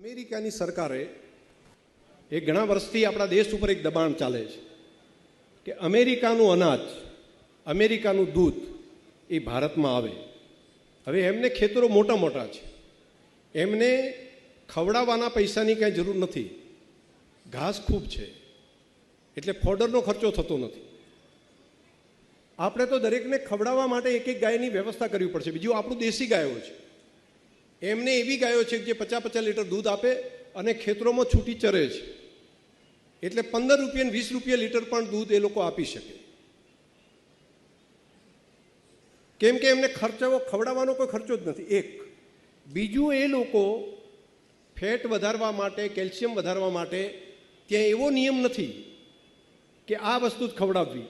અમેરિકાની સરકારે એ ઘણા વર્ષથી આપણા દેશ ઉપર એક દબાણ ચાલે છે કે અમેરિકાનું અનાજ, અમેરિકાનું દૂધ એ ભારતમાં આવે. હવે એમને ખેતરો મોટા મોટા છે. એમને ખવડાવવાના પૈસાની કાંઈ જરૂર નથી. ઘાસ ખૂબ છે. એટલે ફોડરનો ખર્ચો થતો નથી. આપણે તો દરેકને ખવડાવવા માટે એક એક ગાયની વ્યવસ્થા કરવી પડશે. બીજું આપણું દેશી ગાયો છે. એમને એવી ગાયો છે કે જે પચાસ પચાસ લીટર દૂધ આપે અને ખેતરોમાં છૂટી ચરે છે. એટલે પંદર રૂપિયા વીસ રૂપિયા લીટર પણ દૂધ એ લોકો આપી શકે. કેમ કે એમને ખર્ચાવો ખવડાવવાનો કોઈ ખર્ચો જ નથી. એક, બીજું એ લોકો ફેટ વધારવા માટે, કેલ્શિયમ વધારવા માટે ત્યાં એવો નિયમ નથી કે આ વસ્તુ જ ખવડાવવી.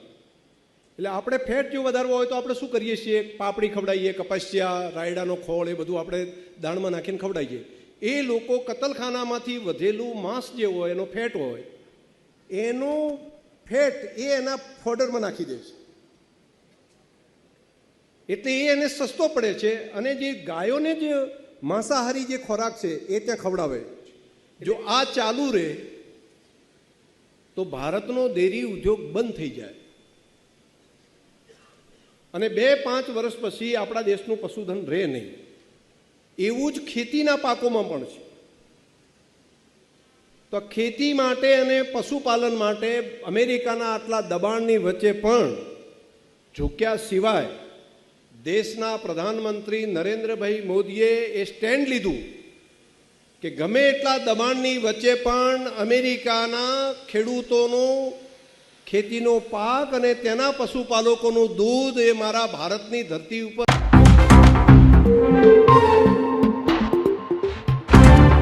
એટલે આપણે ફેટ જો વધારવો હોય તો આપણે શું કરીએ છીએ? પાપડી ખવડાવીએ, કપાસિયા, રાયડાનો ખોળ, એ બધું આપણે દાણમાં નાખીને ખવડાવીએ. એ લોકો કતલખાનામાંથી વધેલું માંસ જે હોય, એનો ફેટ હોય, એનો ફેટ એ એના ફોડરમાં નાખી દે છે. એટલે એ એને સસ્તો પડે છે અને જે ગાયોને જે માંસાહારી જે ખોરાક છે, એ ત્યાં ખવડાવે. જો આ ચાલુ રહે, તો ભારતનો ડેરી ઉદ્યોગ બંધ થઈ જાય. અને બે પાંચ વર્ષ પછી આપણા દેશનું પશુધન રહે નહીં. એવું જ ખેતીના પાકોમાં પણ છે. તો ખેતી માટે અને પશુપાલન માટે અમેરિકાના આટલા દબાણની વચ્ચે પણ ઝૂક્યા સિવાય દેશના પ્રધાનમંત્રી નરેન્દ્રભાઈ મોદીએ એ સ્ટેન્ડ લીધું કે ગમે એટલા દબાણની વચ્ચે પણ અમેરિકાના ખેડૂતોનો ખેતીનો પાક અને તેના પશુપાલકોનું દૂધ એ મારા ભારતની ધરતી ઉપર